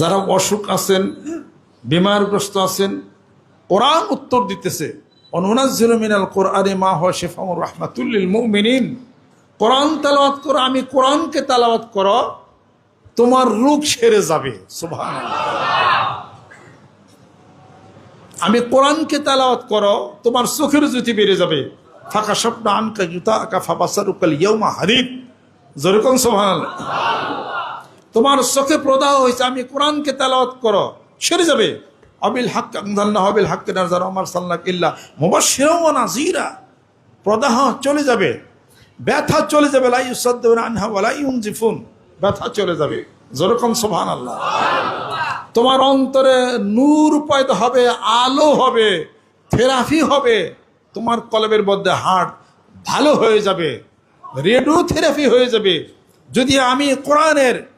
যারা অসুখ আছেন, বিমারগ্রস্ত আছেন, কোরআন উত্তর দিতেছে অনুনাজিল মিনাল কোরআনে মা হয় শেফামুর রহমাতুল্লিল মুমিনিন। কোরআন তালাওয়াত করো, আমি কোরআনকে তালাওয়াত করো, তোমার রোগ সেরে যাবে। সুবহানাল্লাহ। আমি কোরআনকে তালাওয়াত করো, তোমার চোখের জ্যোতি বেড়ে যাবে। ফাঁকা স্বপ্ন আনকা জুতা আকা ফাবাসার উকাল ইয়মা হারিফ যেরকম সোহান তোমার চোখে প্রদাহ হয়েছে, আমি কোরআনকে তালাওয়াত করো। সেরে যাবে। আবিল হাক্ক আংদাল্লাহ আবিল হাক্কে নাজার আমার সাল্লাহ কিল্লা মুবাশশিরাও নাযীরা। প্রদাহ চলে যাবে। ব্যথা চলে যাবে। লাই ইউসাদ্দুনা আনহা ওয়ালা ইউনজিফুন। ব্যথা চলে যাবে। যেরকম সোভান আল্লাহ তোমার অন্তরে নূর পয়দা হবে, আলো হবে, থেরাপি হবে। তোমার কলবের মধ্যে হার্ট ভালো হয়ে যাবে। রেডিও থেরাপি হয়ে যাবে। যদি আমি কোরআনের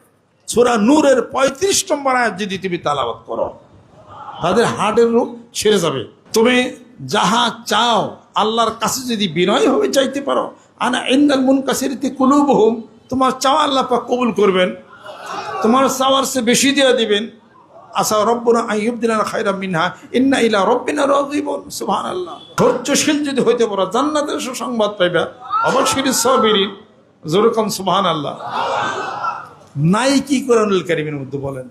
সুরা নূরের পঁয়ত্রিশ নম্বর আয়াত যদি তুমি তালাবাত করো, তাদের হার্টের রোগ ছেড়ে যাবে। তুমি যাহা চাও, আল্লাহর কাছে যদি বিনয় হবে চাইতে পারো, আনা ইন্দাল মুন কাছের কুলুবহুম, তোমার চাওয়া আল্লাহ পাক কবুল করবেন। তোমার চাওয়ার সে বেশি দিয়ে দিবেন। আসা রব্বনা আইয়ুবদিনাল খায়রা মিনহা, ইন্না ইলা রব্বিনা রাগিবুন, সুবহানাল্লাহ। ধৈর্যশীল যদি হইতে পারো, জান্নাতের সুসংবাদ পাইবা। অবশ্যই সাবিরিন যেরকম সুবহানাল্লাহ। নাই কি কোরআনুল কারিমের মধ্যে বলেন।